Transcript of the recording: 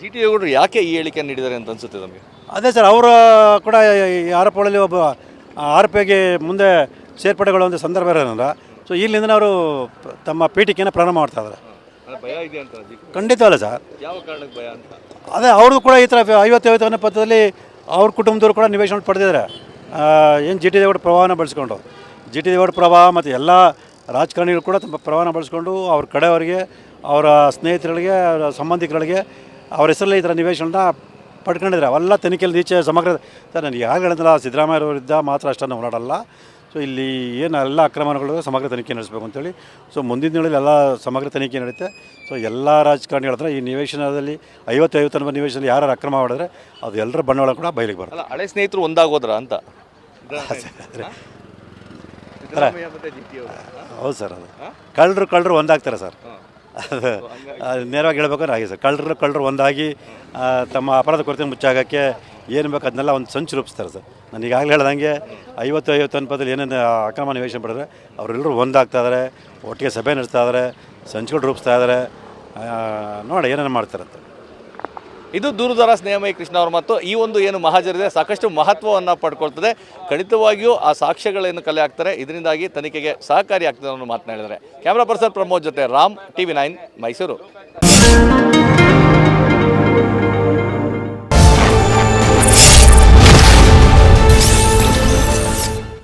G T ದೇವೇಗೌಡರು ಯಾಕೆ ಈ ಹೇಳಿಕೆ ನೀಡಿದ್ದಾರೆ ಅಂತ ಅನ್ಸುತ್ತೆ ನಮಗೆ ಅದೇ ಸರ್ ಅವರು ಕೂಡ ಈ ಆರೋಪಗಳಲ್ಲಿ ಒಬ್ಬ ಆರೋಪಿಗೆ ಮುಂದೆ ಸೇರ್ಪಡೆಗೊಳ್ಳುವಂಥ ಸಂದರ್ಭ ಇರೋದ್ರಿಂದ ಸೊ ಇಲ್ಲಿಂದ ಅವರು ತಮ್ಮ ಪೀಠಿಕೆಯನ್ನು ಪ್ರಾರಂಭ ಮಾಡ್ತಾ ಇದ್ದಾರೆ. ಭಯ ಇದೆ ಅಂತ ಖಂಡಿತವಲ್ಲ ಸರ್. ಯಾವ ಕಾರಣಕ್ಕೆ ಭಯ ಅಂತ? ಅದೇ ಅವ್ರದ್ದು ಕೂಡ ಈ ಥರ ಐವತ್ತು ಐವತ್ತು ಪತ್ರದಲ್ಲಿ ಅವ್ರ ಕುಟುಂಬದವರು ಕೂಡ ನಿವೇಶನ ಪಡೆದಿದ್ದಾರೆ. ಏನು ಜಿ ಟಿ ದೇವೇಗೌಡ ಪ್ರವಾಹನ ಬಳಸ್ಕೊಂಡು. ಜಿ ಟಿ ದೇವೇಗೌಡ ಪ್ರವಾಹ ಮತ್ತು ಎಲ್ಲ ರಾಜಕಾರಣಿಗಳು ಕೂಡ ತಮ್ಮ ಪ್ರವಾಹನ ಬಳಸ್ಕೊಂಡು ಅವ್ರ ಕಡೆಯವರಿಗೆ ಅವರ ಸ್ನೇಹಿತರಿಗೆ ಅವರ ಸಂಬಂಧಿಕರಿಗೆ ಅವ್ರ ಹೆಸರಲ್ಲಿ ಈ ಥರ ನಿವೇಶನ ಪಡ್ಕೊಂಡಿದ್ದಾರೆ. ಅವೆಲ್ಲ ತನಿಖೆಯಲ್ಲಿ ಈಚೆ ಸಮಗ್ರ. ಸರ್ ನನಗೆ ಯಾರು ಹೇಳಿದ್ರೆ ಸಿದ್ದರಾಮಯ್ಯ ವಿರುದ್ಧ ಮಾತ್ರ ಅಷ್ಟನ್ನು ಹೋರಾಡಲ್ಲ. ಸೊ ಇಲ್ಲಿ ಏನು ಎಲ್ಲ ಅಕ್ರಮಗಳು ಸಮಗ್ರ ತನಿಖೆ ನಡೆಸಬೇಕು ಅಂತೇಳಿ. ಸೊ ಮುಂದಿನ ದಿನಗಳಲ್ಲಿ ಎಲ್ಲ ಸಮಗ್ರ ತನಿಖೆ ನಡೆಯುತ್ತೆ. ಸೊ ಎಲ್ಲ ರಾಜಕಾರಣಿ ಹತ್ರ ಈ ನಿವೇಶನದಲ್ಲಿ ಐವತ್ತು ಐವತ್ತು ನಂಬರ್ ನಿವೇಶನದಲ್ಲಿ ಯಾರು ಅಕ್ರಮ ಮಾಡಿದ್ರೆ ಅದು ಎಲ್ಲರ ಬಂಡವಾಳ ಕೂಡ ಬಯಲಿಗೆ ಬರುತ್ತೆ. ಅಲ್ಲ ಹಳೆ ಸ್ನೇಹಿತರು ಒಂದಾಗೋದ್ರ ಅಂತ? ಹೌದು ಸರ್ ಅದು. ಕಳ್ಳರು ಕಳ್ಳರು ಒಂದಾಗ್ತಾರೆ ಸರ್. ಅದು ನೇರವಾಗಿ ಹೇಳ್ಬೇಕಂದ್ರೆ ಹಾಗೆ ಸರ್. ಕಳ್ಳರು ಕಳ್ಳರು ಒಂದಾಗಿ ತಮ್ಮ ಅಪರಾಧ ಕೊರತೆ ಮುಚ್ಚಾಗಕ್ಕೆ ಏನು ಬೇಕು ಅದನ್ನೆಲ್ಲ ಒಂದು ಸಂಚು ರೂಪಿಸ್ತಾರೆ ಸರ್. ನಾನು ಈಗಾಗಲೇ ಹೇಳ್ದಂಗೆ ಐವತ್ತು ಐವತ್ತು ಅನುಪಾತದಲ್ಲಿ ಏನೇನು ಅಕ್ರಮ ನಿವೇಶನ ಪಡೆದ್ರೆ ಅವರೆಲ್ಲರೂ ಒಂದಾಗ್ತಾ ಇದ್ದಾರೆ ಒಟ್ಟಿಗೆ ಸಭೆ ನಡೆಸ್ತಾ ಇದ್ದಾರೆ ಸಂಚುಗಳು ರೂಪಿಸ್ತಾ ಇದ್ದಾರೆ ನೋಡಿ ಏನೇನು ಮಾಡ್ತಾರಂತ. ಇದು ದೂರದರ ಸ್ನೇಹಮಯ ಕೃಷ್ಣ ಅವರು ಮತ್ತು ಈ ಒಂದು ಏನು ಮಹಾಜರಿದೆ ಸಾಕಷ್ಟು ಮಹತ್ವವನ್ನು ಪಡ್ಕೊಳ್ತದೆ. ಖಂಡಿತವಾಗಿಯೂ ಆ ಸಾಕ್ಷ್ಯಗಳೇನು ಕಲೆ ಹಾಕ್ತಾರೆ ಇದರಿಂದಾಗಿ ತನಿಖೆಗೆ ಸಹಕಾರಿ ಆಗ್ತದೆ ಅನ್ನೋ ಮಾತನಾಡಿದ್ದಾರೆ ಕ್ಯಾಮ್ರಾ ಪರ್ಸನ್ ಪ್ರಮೋದ್ ಜೊತೆ ರಾಮ್ ಟಿವಿ ನೈನ್ ಮೈಸೂರು